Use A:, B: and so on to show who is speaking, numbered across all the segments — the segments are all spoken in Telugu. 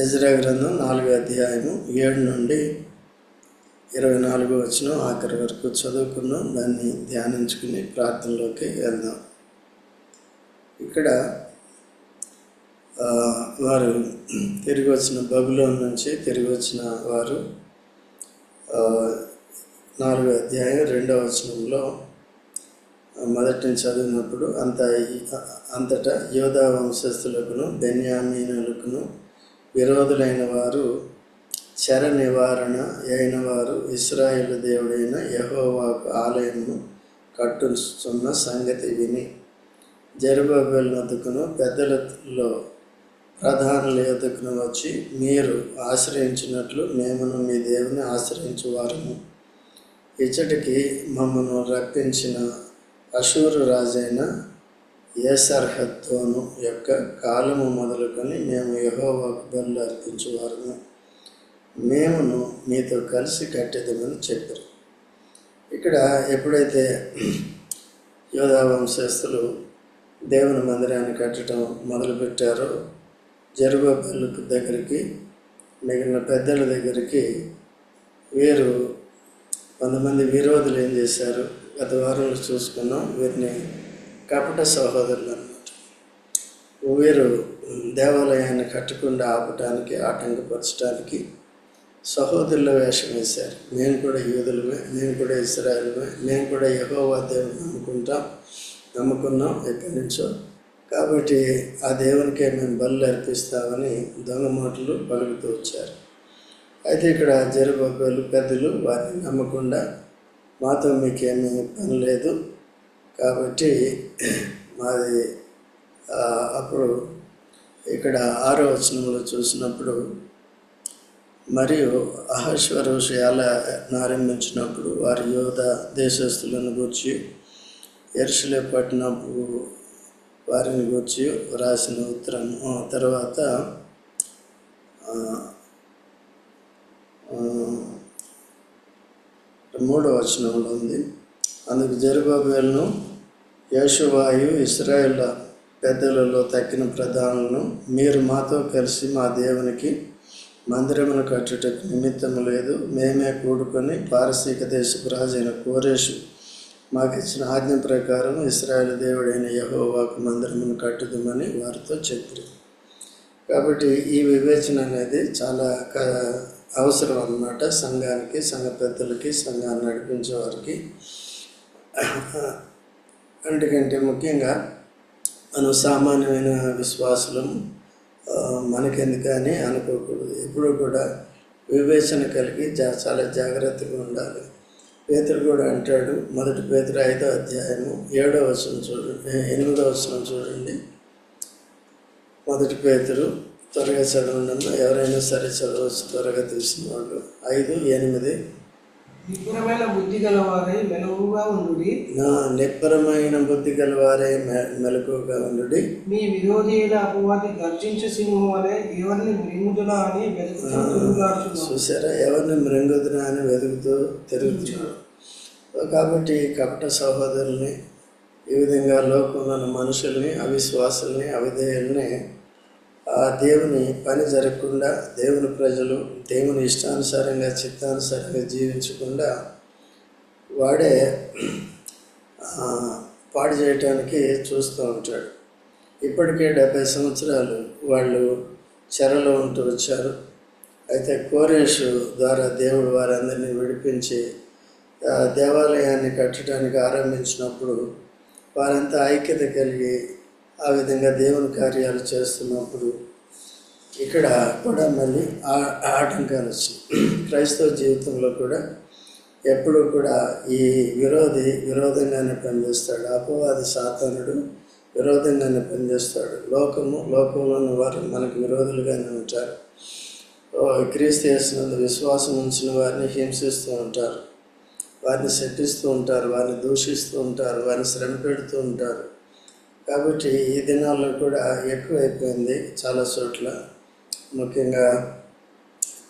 A: ఎజ్రా గ్రంథం నాలుగో అధ్యాయము ఏడు నుండి ఇరవై నాలుగు వచ్చిన ఆఖరి వరకు చదువుకున్నాం దాన్ని ధ్యానించుకుని ప్రార్థనలోకి వెళ్దాం. ఇక్కడ వారు తిరిగి వచ్చిన బబులోన్ నుంచి తిరిగి వచ్చిన వారు నాలుగో అధ్యాయం రెండవ వచనంలో మొదటి నుంచి చదివినప్పుడు అంత అంతటా యోధా వంశస్థులకును బెన్యామీనులకును విరోధులైన వారు శర నివారణ అయిన వారు ఇస్రాయేల్ దేవుడైన యహోవాకు ఆలయమును కట్టుస్తున్న సంగతి విని జరుబాబేల్ వద్దకును పెద్దలలో ప్రధానుల యొద్దకును వచ్చి మీరు ఆశ్రయించినట్లు మేమును మీ దేవుని ఆశ్రయించువారము. ఇచ్చటికి మమ్మను రప్పించిన అశూరు రాజైన ఏసర్హత్తోను యొక్క కాలము మొదలుకొని మేము యహోవాకు బలు అర్పించేవారము. మేమును మీతో కలిసి కట్టేదమని చెప్పారు. ఇక్కడ ఎప్పుడైతే యోధా వంశస్థులు దేవుని మందిరాన్ని కట్టడం మొదలుపెట్టారో జరుబాబెల్ దగ్గరికి మిగిలిన పెద్దల దగ్గరికి వీరు కొంతమంది విరోధులు ఏం చేశారు? గత వారంలో చూసుకున్నాం వీరిని కపట సహోదరులు అనమాట వీరు దేవాలయాన్ని కట్టకుండా ఆపటానికి ఆటంకపరచడానికి సహోదరుల వేషం వేశారు. మేము కూడా యూదులమే మేము కూడా ఇస్రాయలమే మేము కూడా యహోవా దేవుని నమ్ముకుంటాం నమ్ముకున్నాం ఎక్కడి నుంచో. కాబట్టి ఆ దేవునికే మేము బలు అర్పిస్తామని దొంగ మాటలు పలుకుతూ వచ్చారు. అయితే ఇక్కడ జరుబాబేలు పెద్దలు వారిని నమ్మకుండా మాతో మీకేమీ పని లేదు. కాబట్టి మాది అప్పుడు ఇక్కడ ఆరో వచనంలో చూసినప్పుడు మరియు అహశ్వరోషు ఎలా నారంభించినప్పుడు వారి యోధ దేశస్థులను గూర్చి ఎరుసలే పట్టినప్పుడు వారిని గూర్చి రాసిన ఉత్తరం తర్వాత మూడో వచనంలో ఉంది. అందుకు జరుబాబేలను యేషువాయు ఇస్రాయేల్ పెద్దలలో తక్కిన ప్రధానులను మీరు మాతో కలిసి మా దేవునికి మందిరమును కట్టుటకు నిమిత్తము లేదు. మేమే కూడుకొని పారసీక దేశపు రాజైన కోరేషు మాకు ఇచ్చిన ఆజ్ఞ ప్రకారం ఇస్రాయేల్ దేవుడైన యహోవాకు మందిరమును కట్టుదామని వారితో చెప్పారు. కాబట్టి ఈ వివేచన అనేది చాలా క- అవసరం అన్నమాట సంఘానికి సంఘ పెద్దలకి సంఘాన్ని నడిపించే వారికి. అందుకంటే ముఖ్యంగా మనం సామాన్యమైన విశ్వాసులం మనకెందుకని అనుకోకూడదు. ఎప్పుడు కూడా వివేచన కలిగి జా చాలా జాగ్రత్తగా ఉండాలి. పేతుడు కూడా అంటాడు మొదటి పేతుడు ఐదో అధ్యాయము ఏడో వచనం చూడండి ఎనిమిదో వచనం చూడండి. మొదటి పేతుడు త్వరగా చదవండి ఎవరైనా సరే చదవచ్చు త్వరగా తెలిసిన వాళ్ళు. ఐదు ఎనిమిది
B: నిపుణమైన బుద్ధి గలవారై మెలకుగా ఉండుడి.
A: నా నిబ్బరమైన బుద్ధి గలవారే మెలకుగా ఉండుడి.
B: మీ విరోధి అయిన అపవాది గర్జించు సింహం వలె ఎవరిని మృంగుదునా అని వెతుకుతూ
A: చూసారా ఎవరిని మృంగుదునా అని వెతుకుతూ తిరుగుతున్నాడు కాబట్టి కపట సహోదరుల్ని ఈ విధంగా లోకంలో మనుషుల్ని అవిశ్వాసుల్ని అవిధేయుల్ని ఆ దేవుని పని జరగకుండా దేవుని ప్రజలు దేవుని ఇష్టానుసారంగా చిత్తానుసారంగా జీవించకుండా వాడే పాడు చేయటానికి చూస్తూ ఉంటాడు. ఇప్పటికే డెబ్బై సంవత్సరాలు వాళ్ళు చెరలో ఉంటూ వచ్చారు. అయితే కోరేషు ద్వారా దేవుడు వారందరినీ విడిపించి దేవాలయాన్ని కట్టడానికి ఆరంభించినప్పుడు వారంతా ఐక్యత కలిగి ఆ విధంగా దేవుని కార్యాలు చేస్తున్నప్పుడు ఇక్కడ కూడా మళ్ళీ ఆ ఆటంకాలు వచ్చాయి. క్రైస్తవ జీవితంలో కూడా ఎప్పుడూ కూడా ఈ విరోధి విరోధంగానే పనిచేస్తాడు. అపవాది సాతానుడు విరోధంగానే పనిచేస్తాడు. లోకము లోకంలో ఉన్న వారు మనకు విరోధులుగానే ఉంటారు. క్రీస్తు చేసినందు విశ్వాసం ఉంచిన వారిని హింసిస్తూ ఉంటారు. వారిని శపిస్తూ ఉంటారు. వారిని దూషిస్తూ ఉంటారు. వారిని శ్రమ పెడుతూ ఉంటారు. కాబట్టి ఈ దినాల్లో కూడా ఎక్కువైపోయింది చాలా చోట్ల. ముఖ్యంగా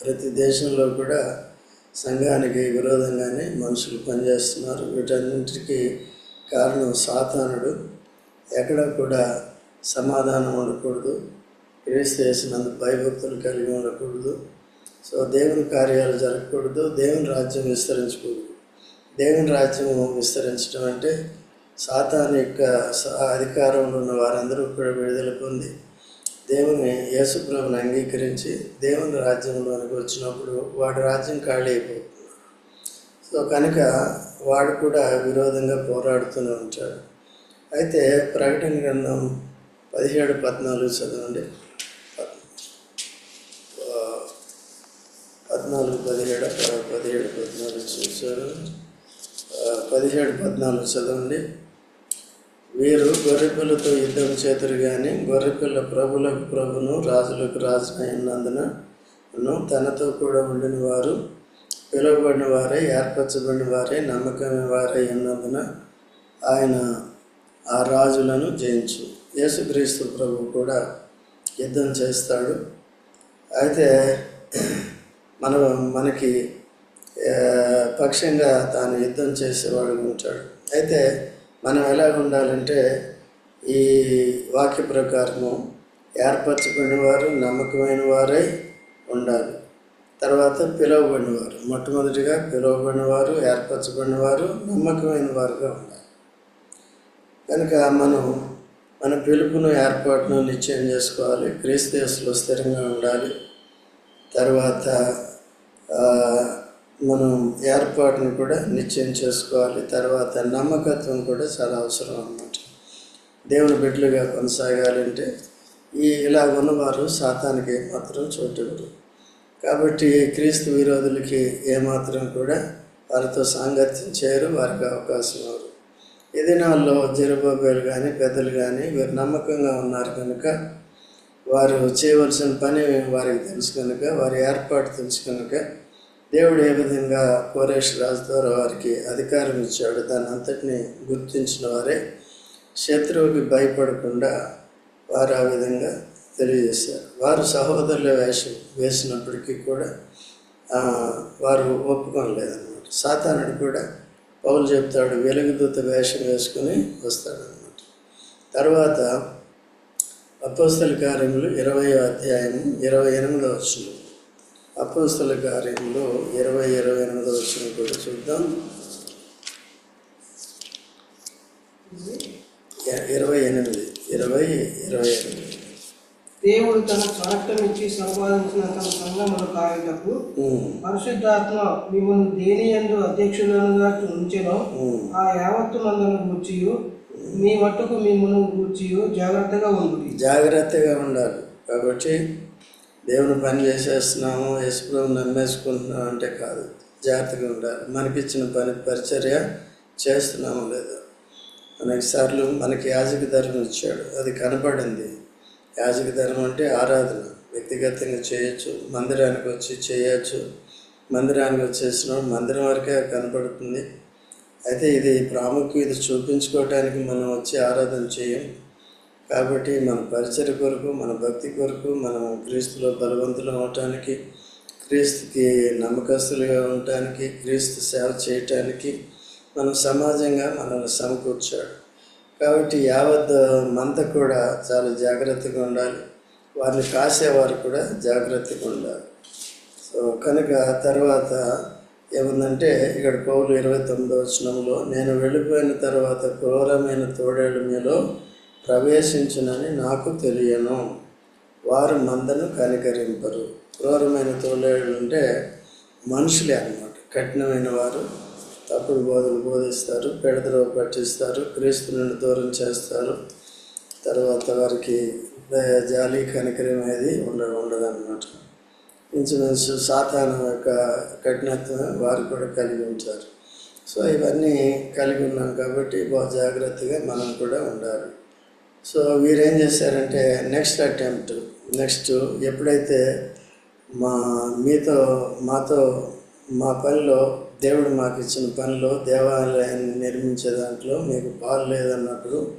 A: ప్రతి దేశంలో కూడా సంఘానికి విరోధంగానే మనుషులు పనిచేస్తున్నారు. వీటన్నింటికి కారణం సాతానుడు. ఎక్కడ కూడా సమాధానం ఉండకూడదు. క్రీస్తు చేసినందు భయభక్తులు కలిగి ఉండకూడదు. సో దేవుని కార్యాలు జరగకూడదు. దేవుని రాజ్యం విస్తరించకూడదు. దేవుని రాజ్యం విస్తరించడం అంటే సాతాన్ యొక్క స- అధికారంలో ఉన్న వారందరూ కూడా విడుదల పొంది దేవుని యేసుప్రభుని అంగీకరించి దేవుని రాజ్యంలోనికి వచ్చినప్పుడు వాడి రాజ్యం ఖాళీ అయిపోతుంది. సో కనుక వాడు కూడా విరోధంగా పోరాడుతూనే ఉంటాడు. అయితే ప్రకటన గ్రంథం పదిహేడు పద్నాలుగు చదవండి. పద్నాలుగు పదిహేడు పదిహేడు పద్నాలుగు చూసారు పదిహేడు పద్నాలుగు చదవండి. వీరు గొర్రెపిల్లతో యుద్ధం చేతురు కానీ గొర్రెపిల్ల ప్రభులకు ప్రభును రాజులకు రాజున ఉన్నందున తనతో కూడా ఉండిన వారు పిలువబడిన వారే ఏర్పరచబడిన వారే నమ్మకమైన వారే ఉన్నందున ఆయన ఆ రాజులను జయించు. యేసుక్రీస్తు ప్రభు కూడా యుద్ధం చేస్తాడు. అయితే మన మనకి పక్షంగా తాను యుద్ధం చేసేవాడు ఉంటాడు. అయితే మనం ఎలా ఉండాలంటే ఈ వాక్య ప్రకారము ఏర్పరచబడిన వారు నమ్మకమైన వారై ఉండాలి. తర్వాత పిలువబడిన వారు మొట్టమొదటిగా పిలువబడిన వారు ఏర్పరచబడిన వారు నమ్మకమైన వారుగా ఉండాలి. కనుక మనం మన పిలుపును ఏర్పాటును నిశ్చయం చేసుకోవాలి. క్రీస్తు స్థిరంగా ఉండాలి. తర్వాత మనం ఏర్పాటును కూడా నిశ్చయం చేసుకోవాలి. తర్వాత నమ్మకత్వం కూడా చాలా అవసరం అన్నమాట. దేవుని బిడ్డలుగా కొనసాగాలంటే ఈ ఇలా ఉన్నవారు సాతానికి మాత్రం చోటివ్వరు కాబట్టి క్రీస్తు విరోధులకి ఏమాత్రం కూడా వారితో సాంగత్యం చేయరు వారికి అవకాశం ఇవ్వరు. ఈ దినాల్లో జరబాబేలు కానీ పెద్దలు కానీ వీరు నమ్మకంగా ఉన్నారు కనుక వారు చేయవలసిన పని వారికి తెలుసు కనుక వారి ఏర్పాటు తెలుసు కనుక దేవుడు ఏ విధంగా కోరేష్ రాజు ద్వారా వారికి అధికారం ఇచ్చాడు దాని అంతటిని గుర్తించిన వారే శత్రువుకి భయపడకుండా వారు ఆ విధంగా తెలియజేశారు. వారు సహోదరుల వేషం వేసినప్పటికీ కూడా వారు ఒప్పుకోలేదన్నమాట సాతానుడు కూడా పౌలు చెప్తాడు వెలుగుదూత వేషం వేసుకుని వస్తాడనమాట తర్వాత అపోస్తల కార్యములు ఇరవై అధ్యాయం ఇరవై ఎనిమిదో వచ్చిన అపోస్తల కార్యములు ఇరవై ఇరవై ఎనిమిదో వచ్చిన కూడా చూద్దాం. ఇరవై ఎనిమిది ఇరవై ఇరవై ఎనిమిది.
B: దేవుడు తన స్వార్థం ఇచ్చి సంపాదించిన తన సంఘమును కాయుటకు పరిశుద్ధాత్మ మిమ్మల్ని దేని ఎందు అధ్యక్షులుగా ఉంచెనో. ఆ యావత్తు మందును గూర్చియు. మీ మట్టుకు మిమ్మల్ని గూర్చియు. జాగ్రత్తగా ఉండు.
A: జాగ్రత్తగా ఉండాలి. కాబట్టి దేవుని పని చేసేస్తున్నాము యశ్వ్రం నమ్మేసుకుంటున్నాం అంటే కాదు. జాగ్రత్తగా ఉండాలి. మనకిచ్చిన పని పరిచర్య చేస్తున్నాము లేదా. అనేక సార్లు మనకి యాజక ధర్మం ఇచ్చాడు. అది కనపడింది. యాజక ధర్మం అంటే ఆరాధన. వ్యక్తిగతంగా చేయొచ్చు మందిరానికి వచ్చి చేయొచ్చు. మందిరానికి వచ్చేసిన మందిరం వరకే కనపడుతుంది. అయితే ఇది ప్రాముఖ్యత చూపించుకోవటానికి చూపించుకోవడానికి మనం వచ్చి ఆరాధన చేయం. కాబట్టి మన పరిచయ కొరకు మన భక్తి కొరకు మనం క్రీస్తులో బలవంతులు అవటానికి క్రీస్తుకి నమ్మకస్తులుగా ఉండటానికి క్రీస్తు సేవ చేయటానికి మనం సమాజంగా మనల్ని సమకూర్చాడు. కాబట్టి యావత్ మంత కూడా చాలా జాగ్రత్తగా ఉండాలి. వారిని కాసేవారు కూడా జాగ్రత్తగా ఉండాలి. సో కనుక తర్వాత ఏముందంటే ఇక్కడ పౌలు ఇరవై తొమ్మిదో వచనంలో నేను వెళ్ళిపోయిన తర్వాత క్రూరమైన తోడేడు మీలో ప్రవేశించునని నాకు తెలియను. వారు మందను కనికరింపరు. క్రూరమైన తోలేళ్ళు అంటే మనుషులే అన్నమాట. కఠినమైన వారు తప్పుడు బోధలు బోధిస్తారు పెడదరవ పట్టిస్తారు క్రీస్తు నుండి దూరం చేస్తారు. తర్వాత వారికి జాలి కనికరం అనేది ఉండ ఉండదన్నమాట. ఇంచుమించు సాతానం యొక్క కఠినత్వం వారు కూడా కలిగి ఉంటారు. సో ఇవన్నీ కలిగి ఉన్నాం కాబట్టి బాగా జాగ్రత్తగా మనం కూడా ఉండాలి. సో వీరేం చేశారంటే నెక్స్ట్ అటెంప్ట్ నెక్స్ట్ ఎప్పుడైతే మా మీతో మాతో మా పనిలో దేవుడు మాకు ఇచ్చిన పనిలో దేవాలయాన్ని నిర్మించే దాంట్లో మీకు పాలు లేదన్నప్పుడు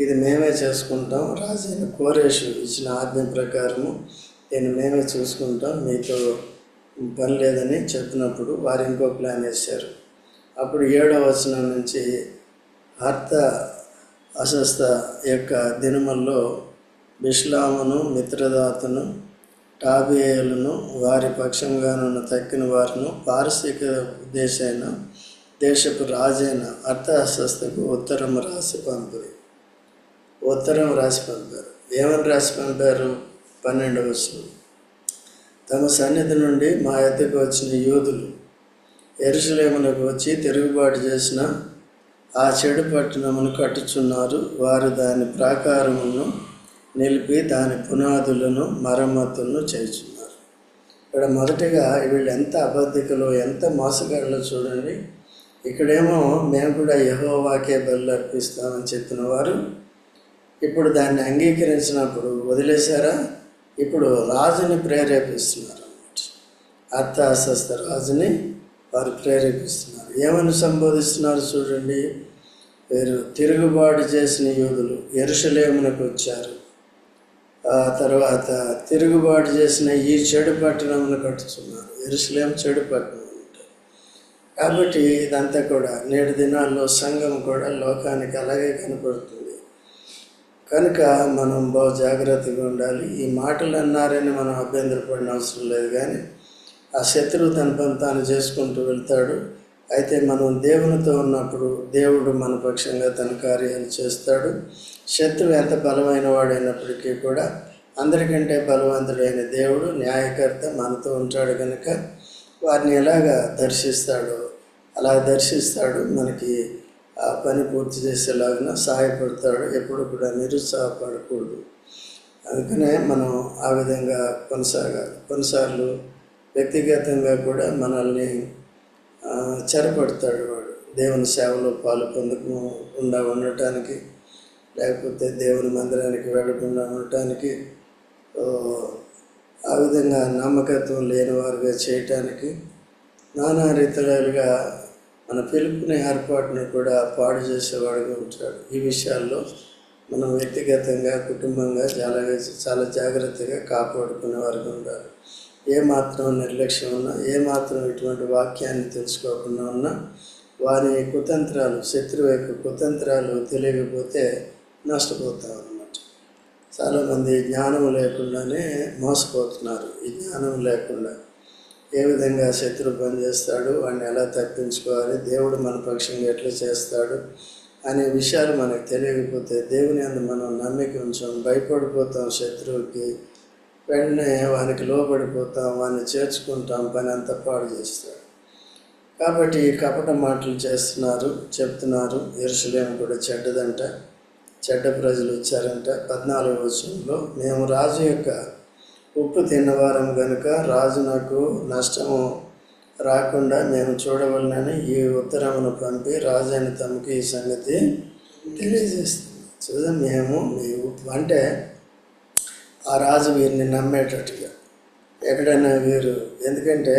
A: ఇది మేమే చేసుకుంటాం. రాజైన కోరేషు ఇచ్చిన ఆజ్ఞ ప్రకారము దీన్ని మేమే చూసుకుంటాం. మీతో పని లేదని చెప్పినప్పుడు వారు ఇంకో ప్లాన్ వేశారు అప్పుడు ఏడవ వచనం నుంచి హర్త అస్వస్థ యొక్క దినముల్లో బిష్లామును మిత్రదాతను టాబియేలును వారి పక్షంగానున్న తక్కిన వారిను పారసీక దేశైన దేశపు రాజైన అర్థశాస్త్రకు ఉత్తరం రాసి పంపారు. ఉత్తరం రాసి పంపారు. ఏమని రాసి పంపారు? పన్నెండవ వచనం. తమ సన్నిధి నుండి మా ఎద్దకు వచ్చిన యూదులు ఎరుసలేమునకు వచ్చి తిరుగుబాటు చేసిన ఆ చెడు పట్టణమును కట్టుచున్నారు వారు దాని ప్రాకారమును నిలిపి దాని పునాదులను మరమ్మతులను చేస్తున్నారు ఇక్కడ మొదటిగా వీళ్ళు ఎంత అబద్ధికలో ఎంత మోసగాళ్ళు చూడండి. ఇక్కడేమో మేము కూడా యహోవాకే బలు అర్పిస్తామని చెప్పిన వారు ఇప్పుడు దాన్ని అంగీకరించినప్పుడు వదిలేశారా? ఇప్పుడు రాజుని ప్రేరేపిస్తున్నారు అన్నమాట. అస్వస్థ రాజుని వారు ప్రేరేపిస్తున్నారు. ఏమని సంబోధిస్తున్నారు చూడండి. వీరు తిరుగుబాటు చేసిన యూదులు ఎరుషలేమునకు వచ్చారు. ఆ తర్వాత తిరుగుబాటు చేసిన ఈ చెడు పట్టణమును కట్టుతున్నారు ఎరుసలేం చెడు పట్టణం అంటారు కాబట్టి ఇదంతా కూడా నేటి దినాల్లో సంఘం కూడా లోకానికి అలాగే కనపడుతుంది. కనుక మనం బహు జాగ్రత్తగా ఉండాలి. ఈ మాటలు అన్నారని మనం అభ్యంతరపడిన అవసరం లేదు కానీ ఆ శత్రువు తన పని తాను చేసుకుంటూ వెళ్తాడు. అయితే మనం దేవునితో ఉన్నప్పుడు దేవుడు మన పక్షంగా తన కార్యాలు చేస్తాడు. శత్రువు ఎంత బలమైన వాడైనప్పటికీ కూడా అందరికంటే బలవంతుడైన దేవుడు న్యాయకర్త మనతో ఉంటాడు కనుక వారిని ఎలాగా దర్శిస్తాడో అలా దర్శిస్తాడు. మనకి ఆ పని పూర్తి చేసేలాగా సహాయపడతాడు. ఎప్పుడు కూడా నిరుత్సాహపడకూడదు. అందుకనే మనం ఆ విధంగా కొనసాగాలి. కొన్నిసార్లు వ్యక్తిగతంగా కూడా మనల్ని చెరపడతాడు వాడు. దేవుని సేవలో పాలు పొందకుండా ఉండటానికి లేకపోతే దేవుని మందిరానికి వెళ్ళకుండా ఉండటానికి ఆ విధంగా నమ్మకత్వం లేని వారుగా చేయటానికి నానా రీతిలుగా మన పిలుపుని ఏర్పాటును కూడా పాడు చేసేవాడుగా ఉంటాడు. ఈ విషయాల్లో మనం వ్యక్తిగతంగా కుటుంబంగా చాలా చాలా జాగ్రత్తగా కాపాడుకునే వారుగా ఉండాలి. ఏ మాత్రం నిర్లక్ష్యం ఉన్నా ఏ మాత్రం ఇటువంటి వాక్యాన్ని తెలుసుకోకుండా ఉన్నా వారి కుతంత్రాలు శత్రువు యొక్క కుతంత్రాలు తెలియకపోతే నష్టపోతాం అన్నమాట చాలామంది జ్ఞానం లేకుండానే మోసపోతున్నారు. ఈ జ్ఞానం లేకుండా ఏ విధంగా శత్రువు పనిచేస్తాడు వాడిని ఎలా తప్పించుకోవాలి దేవుడు మన పక్షంగా ఎట్లా చేస్తాడు అనే విషయాలు మనకు తెలియకపోతే దేవుని అందు మనం నమ్మిక ఉంచాం భయపడిపోతాం శత్రువుకి. వెంటనే వానికి లోబడిపోతాం వాడిని చేర్చుకుంటాం పని అంతా పాడు చేస్తాడు. కాబట్టి కపట మాటలు చేస్తున్నారు చెప్తున్నారు. ఎరుసలేం కూడా చెడ్డదంట. చెడ్డ ప్రజలు వచ్చారంట. పద్నాలుగు వచనంలో మేము రాజు యొక్క ఉప్పు తిన్నవారం కనుక రాజు నాకు నష్టము రాకుండా మేము చూడవలనని ఈ ఉత్తరమును పంపి రాజైన తమకి ఈ సంగతి తెలియజేస్తుంది. చూద్దాం మేము మీ ఉప్పు అంటే ఆ రాజు వీరిని నమ్మేటట్టుగా. ఎక్కడైనా వీరు ఎందుకంటే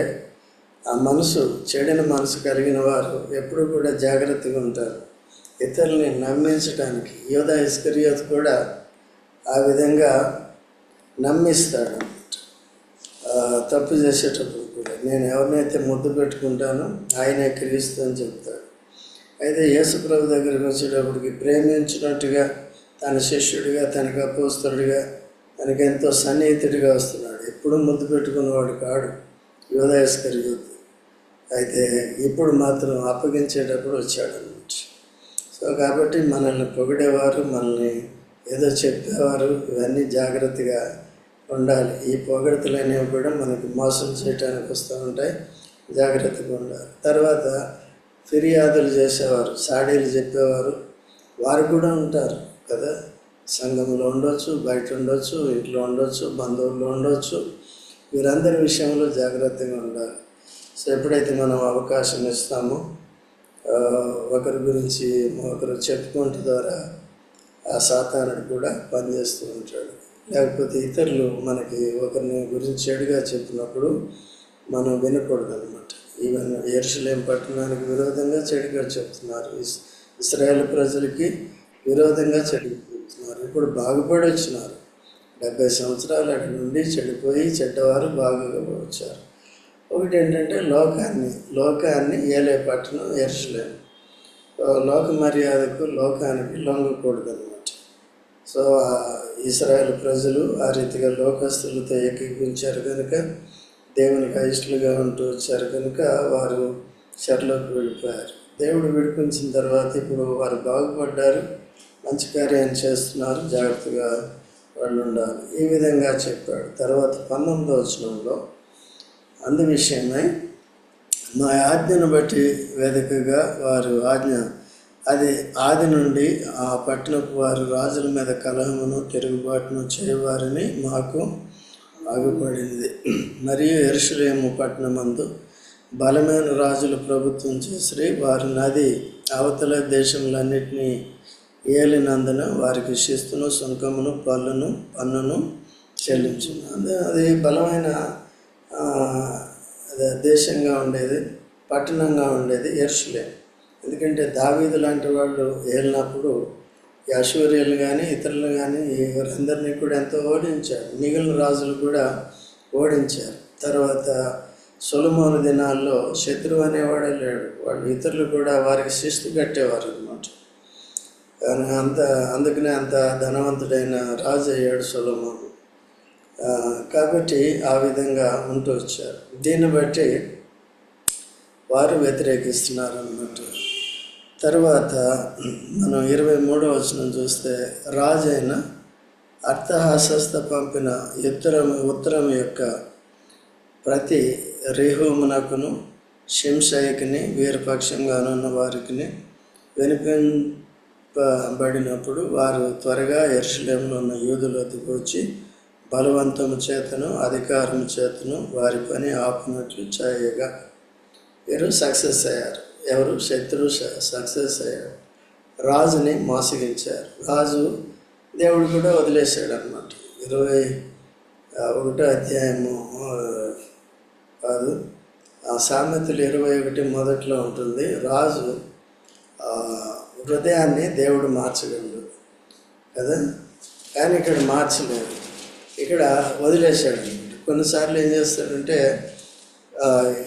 A: ఆ మనసు చెడిన మనసు కలిగిన వారు ఎప్పుడు కూడా జాగ్రత్తగా ఉంటారు. ఇతరుల్ని నమ్మించడానికి యోధ ఇస్కరియోత్ కూడా ఆ విధంగా నమ్మిస్తాడు తప్పు చేసేటప్పుడు కూడా. నేను ఎవరినైతే ముద్దు పెట్టుకుంటానో ఆయనే క్రీస్తు అని చెప్తాడు. అయితే యేసుప్రభు దగ్గరికి వచ్చేటప్పటికి ప్రేమించినట్టుగా తన శిష్యుడిగా తనకు అపోస్తుడిగా మనకి ఎంతో సన్నిహితుడిగా వస్తున్నాడు. ఎప్పుడు ముద్దు పెట్టుకున్నవాడు కాడు. యోధాయస్కర్ యూత్ అయితే ఇప్పుడు మాత్రం అప్పగించేటప్పుడు వచ్చాడు అన్నమాట సో కాబట్టి మనల్ని పొగిడేవారు మనల్ని ఏదో చెప్పేవారు ఇవన్నీ జాగ్రత్తగా ఉండాలి. ఈ పొగడతలు అనేవి కూడా మనకి మోసం చేయడానికి వస్తూ ఉంటాయి. జాగ్రత్తగా ఉండాలి. తర్వాత ఫిర్యాదులు చేసేవారు సాడీలు చెప్పేవారు. వారు కూడా ఉంటారు కదా. సంఘంలో ఉండొచ్చు బయట ఉండొచ్చు ఇంట్లో ఉండొచ్చు బంధువుల్లో ఉండొచ్చు. వీరందరి విషయంలో జాగ్రత్తగా ఉండాలి. సో ఎప్పుడైతే మనం అవకాశం ఇస్తామో ఒకరి గురించి ఒకరు చెప్పుకుంట ద్వారా ఆ సాతానుడు కూడా పనిచేస్తూ ఉంటాడు. లేకపోతే ఇతరులు మనకి ఒకరిని గురించి చెడుగా చెప్పినప్పుడు మనం వినకూడదు అనమాట ఈవెన్ ఎరుసలేం పట్టణానికి విరోధంగా చెడుగా చెప్తున్నారు. ఇస్ ఇస్రాయేల్ ప్రజలకి విరోధంగా చెడు ఇప్పుడు బాగుపడి వచ్చినారు. డెబ్బై సంవత్సరాలు అటు నుండి చెడిపోయి చెడ్డవారు బాగుగా వచ్చారు. ఒకటి ఏంటంటే లోకాన్ని లోకాన్ని ఏలే పట్టణం ఎరుసలేం లోక మర్యాదకు లోకానికి లొంగకూడదు అనమాట సో ఆ ప్రజలు ఆ రీతిగా లోకస్తులతో ఏకీపించారు కనుక దేవునికి అయిష్టలుగా ఉంటూ వచ్చారు కనుక వారు చెరలోకి వెళ్ళిపోయారు. దేవుడు విడిపించిన తర్వాత ఇప్పుడు వారు బాగుపడ్డారు. మంచి కార్యాలు చేస్తున్నారు. జాగ్రత్తగా వాళ్ళు ఉండాలి ఈ విధంగా చెప్పాడు. తర్వాత పంతొమ్మిదో వచనంలో అందు విషయమై మా ఆజ్ఞను బట్టి వేదికగా వారు ఆజ్ఞ అది ఆది నుండి ఆ పట్టణపు వారు రాజుల మీద కలహమును తిరుగుబాటును చేయవారని మాకు ఆగుపడింది మరియు ఎరుషులేము పట్టణమందు బలమైన రాజులు ప్రభుత్వం చేసి వారి నది అవతల దేశములన్నింటినీ ఏలినందున వారికి శిస్తును సుంకమును పళ్ళును పన్నును చెల్లించింది అందు అది బలమైన దేశంగా ఉండేది పట్టణంగా ఉండేది ఎర్షులే ఎందుకంటే దావీదు లాంటి వాళ్ళు ఏలినప్పుడు ఈ కానీ ఇతరులు కానీ వీరందరినీ కూడా ఎంతో ఓడించారు. మిగిలిన రాజులు కూడా ఓడించారు. తర్వాత సొలమోను దినాల్లో శత్రువు అనేవాడే లేడు. వాళ్ళు ఇతరులు కూడా వారికి శిస్తు కట్టేవారు అనమాట అంత అందుకనే అంత ధనవంతుడైన రాజు అయ్యాడు సొలమోను. కాబట్టి ఆ విధంగా ఉంటూ వచ్చారు. దీన్ని బట్టి వారు వ్యతిరేకిస్తున్నారు అన్నట్టు తర్వాత మనం ఇరవై మూడో వచనం చూస్తే రాజైన అర్థహాసస్త పంపిన ఉత్తరం ఉత్తరం యొక్క ప్రతి రేహోమునకును శంషయకిని వీరపక్షంగానున్న వారికి పడినప్పుడు వారు త్వరగా ఎరుసలేంలో ఉన్న యూదులకి వచ్చి బలవంతము చేతను అధికారం చేతను వారి పని ఆపునట్లు చేయగా వీరు సక్సెస్ అయ్యారు? ఎవరు? శత్రువు సక్సెస్ అయ్యారు. రాజుని మోసగించారు. రాజు దేవుడు కూడా వదిలేశాడు అనమాట ఇరవై ఒకటో అధ్యాయము ఆ, కాదు ఆ సామెతలు ఇరవై ఒకటి మొదట్లో ఉంటుంది. రాజు హృదయాన్ని దేవుడు మార్చగలడు. కదా? కానీ ఇక్కడ మార్చలేదు. ఇక్కడ వదిలేశాడు. కొన్నిసార్లు ఏం చేస్తాడంటే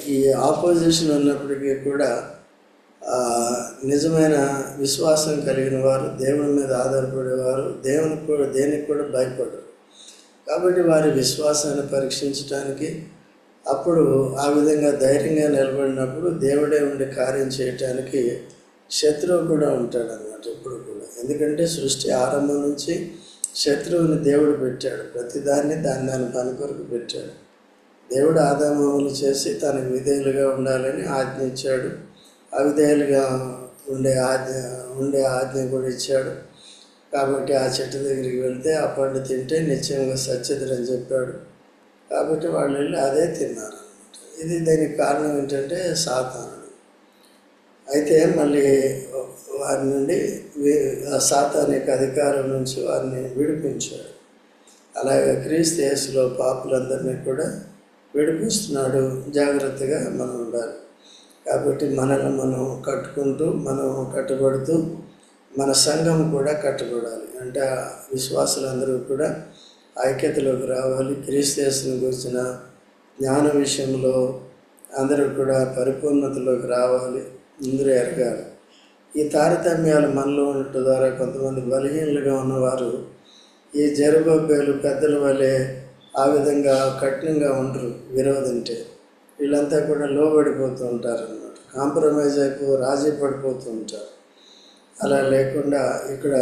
A: ఈ ఆపోజిషన్ ఉన్నప్పటికీ కూడా నిజమైన విశ్వాసం కలిగిన వారు దేవుని మీద ఆధారపడేవారు దేవునికి కూడా దేనికి కూడా భయపడరు. కాబట్టి వారి విశ్వాసాన్ని పరీక్షించడానికి అప్పుడు ఆ విధంగా ధైర్యంగా నిలబడినప్పుడు దేవుడే ఉండి కార్యం చేయటానికి శత్రువు కూడా ఉంటాడు అన్నమాట ఎప్పుడు కూడా. ఎందుకంటే సృష్టి ఆరంభం నుంచి శత్రువుని దేవుడు పెట్టాడు. ప్రతిదాన్ని దాన్ని దాని పని కొరకు పెట్టాడు. దేవుడు ఆదామములు చేసి తనకు విధేయులుగా ఉండాలని ఆజ్ఞ ఇచ్చాడు. అవిధేయులుగా ఉండే ఆజ్ఞ ఉండే ఆజ్ఞ కూడా ఇచ్చాడు. కాబట్టి ఆ చెట్టు దగ్గరికి వెళ్తే ఆ పండు తింటే నిశ్చయంగా సత్యదని చెప్పాడు. కాబట్టి వాళ్ళు వెళ్ళి అదే తిన్నారు ఇది దానికి కారణం ఏంటంటే సాతాను. అయితే మళ్ళీ వారి నుండి సాతానిక అధికారం నుంచి వారిని విడిపించాడు. అలాగే క్రీస్తు యేసులో పాపులందరినీ కూడా విడిపిస్తున్నాడు. జాగ్రత్తగా మనం ఉండాలి. కాబట్టి మనల్ని మనం కట్టుకుంటూ మనం కట్టుబడుతూ మన సంఘం కూడా కట్టుబడాలి. అంటే ఆ విశ్వాసులందరూ కూడా ఐక్యతలోకి రావాలి. క్రీస్తు గురించిన జ్ఞాన విషయంలో అందరూ కూడా పరిపూర్ణతలోకి రావాలి. అందరూ ఎరగాలి ఈ తారతమ్యాలు మనలో ఉండటం ద్వారా కొంతమంది బలహీనలుగా ఉన్నవారు ఈ జరుబబ్బేలు పెద్దల వలె ఆ విధంగా కఠినంగా ఉండరు విరోధంటే వీళ్ళంతా కూడా లోబడిపోతూ ఉంటారు కాంప్రమైజ్ అయిపో రాజీ పడిపోతూ ఉంటారు. అలా లేకుండా ఇక్కడ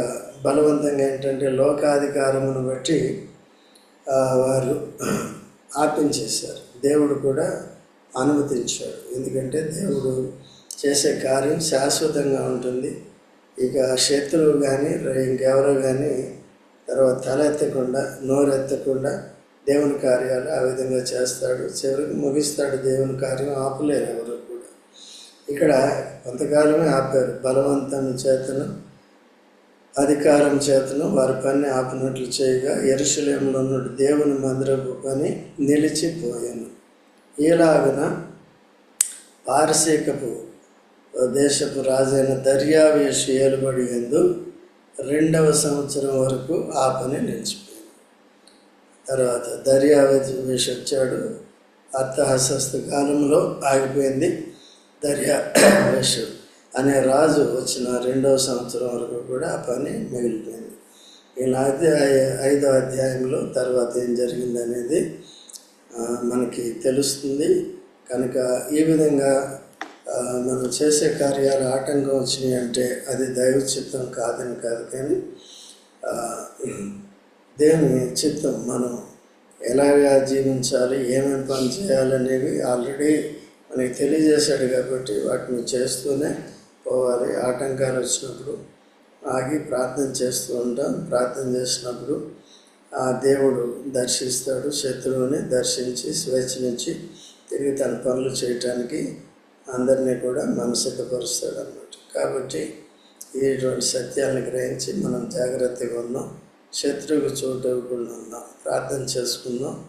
A: బలవంతంగా ఏంటంటే లోకాధికారమును బట్టి వారు ఆపించేశారు దేవుడు కూడా అనుమతించాడు. ఎందుకంటే దేవుడు చేసే కార్యం శాశ్వతంగా ఉంటుంది. ఇక శత్రువు కానీ ఇంకెవరో కానీ తర్వాత తల ఎత్తకుండా నోరెత్తకుండా దేవుని కార్యాలు ఆ విధంగా చేస్తాడు. చివరికి ముగిస్తాడు దేవుని కార్యం ఆపలేరు ఎవరు కూడా. ఇక్కడ కొంతకాలమే ఆపారు. బలవంతం చేతను అధికారం చేతను వారి పని ఆపినట్లు చేయగా ఎరుసలేములో ఉన్న దేవుని మందిరపు పని నిలిచిపోయాను. ఈలాగున పారసీకపు దేశపు రాజైన దర్యావేషి ఏలుబడి ఎందు రెండవ సంవత్సరం వరకు ఆ పని నిలిచిపోయింది. తర్వాత దర్యావేషి వచ్చాడు. అర్థహస్త కాలంలో ఆగిపోయింది దర్యావేషు. అనే రాజు వచ్చిన రెండవ సంవత్సరం వరకు కూడా ఆ పని మిగిలిపోయింది. ఈ అధ్యాయ ఐదో అధ్యాయంలో తర్వాత ఏం జరిగింది అనేది మనకి తెలుస్తుంది. కనుక ఈ విధంగా మనం చేసే కార్యాలు ఆటంకం వచ్చినాయి అంటే అది దైవ చిత్తం కాదని కాదు కానీ దేవుని చిత్తం మనం ఎలాగా జీవించాలి ఏమేమి పని చేయాలనేవి ఆల్రెడీ మనకి తెలియజేశాడు కాబట్టి వాటిని చేస్తూనే పోవాలి. ఆటంకాలు వచ్చినప్పుడు ఆగి ప్రార్థన చేస్తూ ఉంటాం. ప్రార్థన చేసినప్పుడు ఆ దేవుడు దర్శిస్తాడు. శత్రువుని దర్శించి స్వేచ్ఛనిచ్చి తిరిగి తన పనులు చేయటానికి అందరినీ కూడా మనసిద్ధపరుస్తాడు అన్నమాట కాబట్టి ఇటువంటి సత్యాలను గ్రహించి మనం జాగ్రత్తగా ఉన్నాం. శత్రువుకు చోటు ఇవ్వకుండా ఉన్నాం. ప్రార్థన చేసుకుందాం.